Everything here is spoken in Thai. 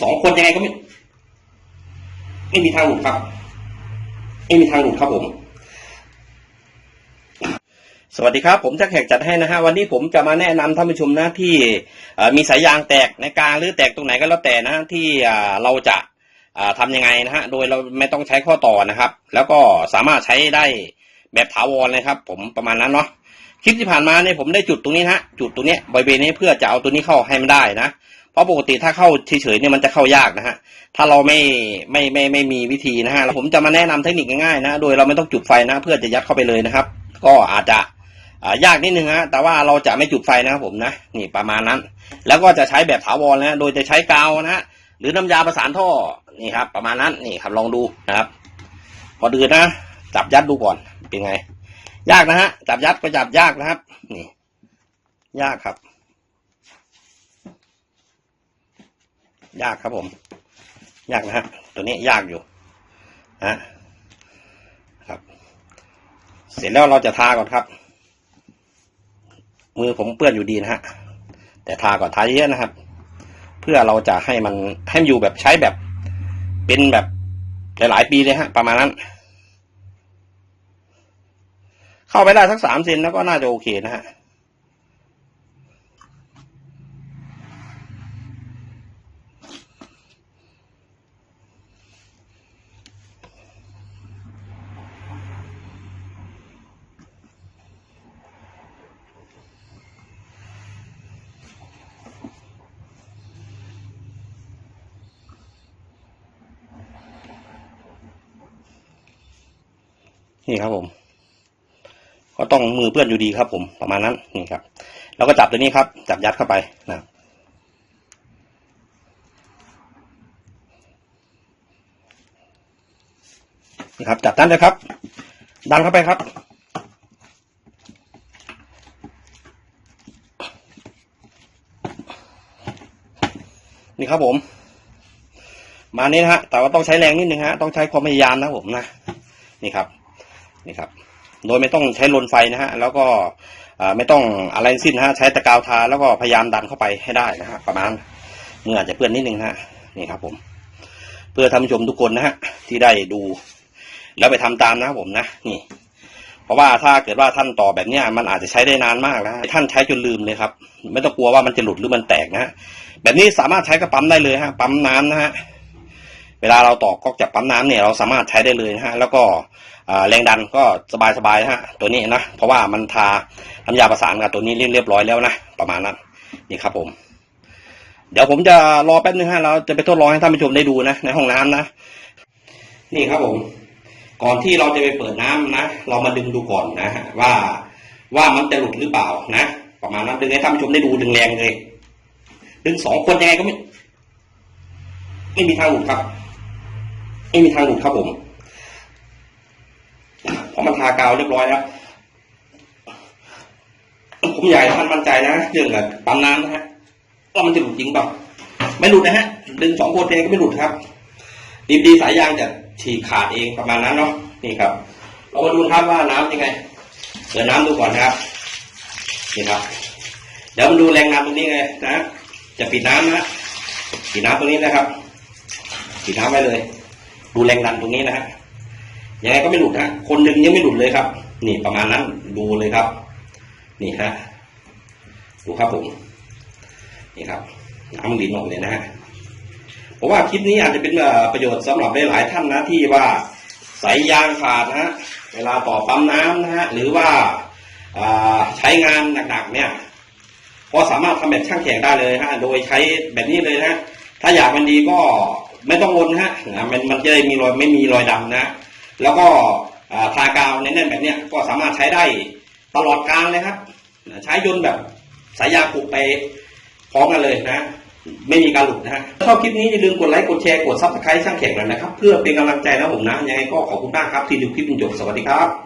สองคนยังไงก็ไม่ไม่มีทางหลุดครับไม่มีทางหลุดครับผม สวัสดีครับ ผมจะแขกจัดให้นะฮะวันนี้ผมจะมาแนะนำท่านผู้ชมนะที่มีสายยางแตกในกลางหรือแตกตรงไหนก็แล้วแต่นะที่เราจะทำยังไงนะฮะโดยเราไม่ต้องใช้ข้อต่อนะครับ แล้วก็สามารถใช้ได้แบบถาวรเลยครับ ผมประมาณนั้นเนาะคลิปที่ผ่านมาเนี่ยผมได้จุดตรงนี้นะฮะจุดตรงเนี้ยบริเวณนี้เพื่อจะเอาตัวนี้เข้าให้มันได้นะ เพราะปกติถ้าเข้าเฉยๆเนี่ยมันจะเข้ายากนะฮะ ถ้าเราไม่ไม่ไม่ไม่มีวิธีนะฮะผมจะมาแนะนำเทคนิคง่ายๆนะ โดยเราไม่ต้องจุดไฟนะ เพื่อจะยัดเข้าไปเลยนะครับ ก็อาจจะยากนิดนึงฮะ แต่ว่าเราจะไม่จุดไฟนะครับผมนะ นี่ประมาณนั้น แล้วก็จะใช้แบบถาวรนะ โดยจะใช้กาวนะฮะ หรือน้ำยาประสานท่อ นี่ครับ ประมาณนั้น นี่ครับลองดูนะครับพอดืนนะ จับยัดดูก่อน เป็นไง ยากนะฮะ จับยัดก็จับยากนะครับ นี่ ยากครับ ยากครับผม ยากนะฮะตัวนี้ยากอยู่นะครับ เสร็จแล้วเราจะทาก่อนครับ มือผมเปื้อนอยู่ดีนะฮะแต่ทาก่อนทาเยอะนะครับ เพื่อเราจะให้มันให้มันอยู่แบบใช้แบบ เป็นแบบหลายๆปีเลยฮะ ประมาณนั้น เข้าไปได้สักสามเซนแล้วก็น่าจะโอเคนะฮะ นี่ครับผม ก็ต้องมือเปื้อนอยู่ดีครับผมประมาณนั้นนี่ครับแล้วก็จับตัวนี้ครับ จับยัดเข้าไปนะครับนี่ครับจับด้านเลยครับ ดันเข้าไปครับ นี่ครับผม มานี้นะฮะแต่ว่าต้องใช้แรงนิดนึงฮะต้องใช้ความพยายามนะผมนะ นี่ครับ นี่ครับ โดยไม่ต้องใช้ลนไฟนะฮะ แล้วก็ไม่ต้องอะไรสิ้นนะฮะ ใช้ตะกาวทาแล้วก็พยายามดันเข้าไปให้ได้นะฮะ ประมาณมืออาจจะเปื้อนนิดนึงนะฮะนี่ครับผม เพื่อท่านผู้ชมทุกคนนะฮะที่ได้ดู แล้วไปทำตามนะครับผมนะ นี่ เพราะว่าถ้าเกิดว่าท่านต่อแบบเนี้ยมันอาจจะใช้ได้นานมากนะฮะท่านใช้จนลืมเลยครับ ไม่ต้องกลัวว่ามันจะหลุดหรือมันแตกนะฮะแบบนี้สามารถใช้กระปั๊มได้เลยฮะ ปั๊มน้ำนะฮะ เวลาเราต่อก๊อกจากปั๊มน้ำเนี่ยเราสามารถใช้ได้เลยนะฮะแล้วก็แรงดันก็สบายๆนะฮะตัวนี้นะเพราะว่ามันทาน้ำยาประสานกับตัวนี้เรียบร้อยแล้วนะประมาณนั้นนี่ครับผมเดี๋ยวผมจะรอแป๊บนึงฮะเราจะไปทดลองให้ท่านผู้ชมได้ดูนะในห้องน้ำนะ นี่ครับผม ก่อนที่เราจะไปเปิดน้ำนะเรามาดึงดูก่อนนะฮะว่าว่ามันจะหลุดหรือเปล่านะประมาณนั้นดึงให้ท่านผู้ชมได้ดูดึงแรงเลย ดึงสองคนยังไงก็ไม่ ไม่มีทางหลุดครับ ไม่มีทางหลุดครับผมเพราะมันทากาวเรียบร้อยแล้วผมให้ท่านมั่นใจนะเรื่องกับปั๊มน้ำนะฮะว่ามันจะหลุดจริงเปล่าไม่หลุดนะฮะดึงสองโคนเองก็ไม่หลุดครับดีดีสายยางจะฉีกขาดเองประมาณนั้นเนาะนี่ครับ เรามาดูครับว่าน้ำยังไงเดี๋ยวน้ำดูก่อนนะครับนี่ครับ เดี๋ยวมาดูแรงน้ำตรงนี้ไงนะจะปิดน้ำนะปิดน้ำตรงนี้นะครับปิดน้ำไว้เลย ดูแรงดันตรงนี้นะฮะยังไงก็ไม่หลุดฮะคนหนึ่งยังไม่หลุดเลยครับ นี่ประมาณนั้นดูเลยครับ นี่ฮะดูครับผมนี่ครับน้ำมันดินออกเลยนะฮะเพราะว่าคลิปนี้อาจจะเป็นประโยชน์สำหรับหลายท่านนะที่ว่าสายยางขาดนะฮะเวลาต่อปั๊มน้ำนะฮะหรือว่าใช้งานหนักๆเนี่ยก็สามารถทำแบบช่างแขกได้เลยฮะโดยใช้แบบนี้เลยนะถ้าอยากมันดีก็ ไม่ต้องวนฮะนะมันมันจะได้มีรอยไม่มีรอยดำนะ แล้วก็ทากาวแน่นๆแบบเนี้ยก็สามารถใช้ได้ตลอดกาลเลยครับ ใช้ยนต์แบบสายยางผูกไปพร้อมกันเลยนะ ไม่มีการหลุดนะฮะชอบคลิปนี้อย่าลืมกดไลค์กดแชร์กดซับสไครต์ช่างแขกหน่อยนะครับ เพื่อเป็นกำลังใจนะผมนะยังไงก็ขอบคุณมากครับที่ดูคลิปจนจบสวัสดีครับ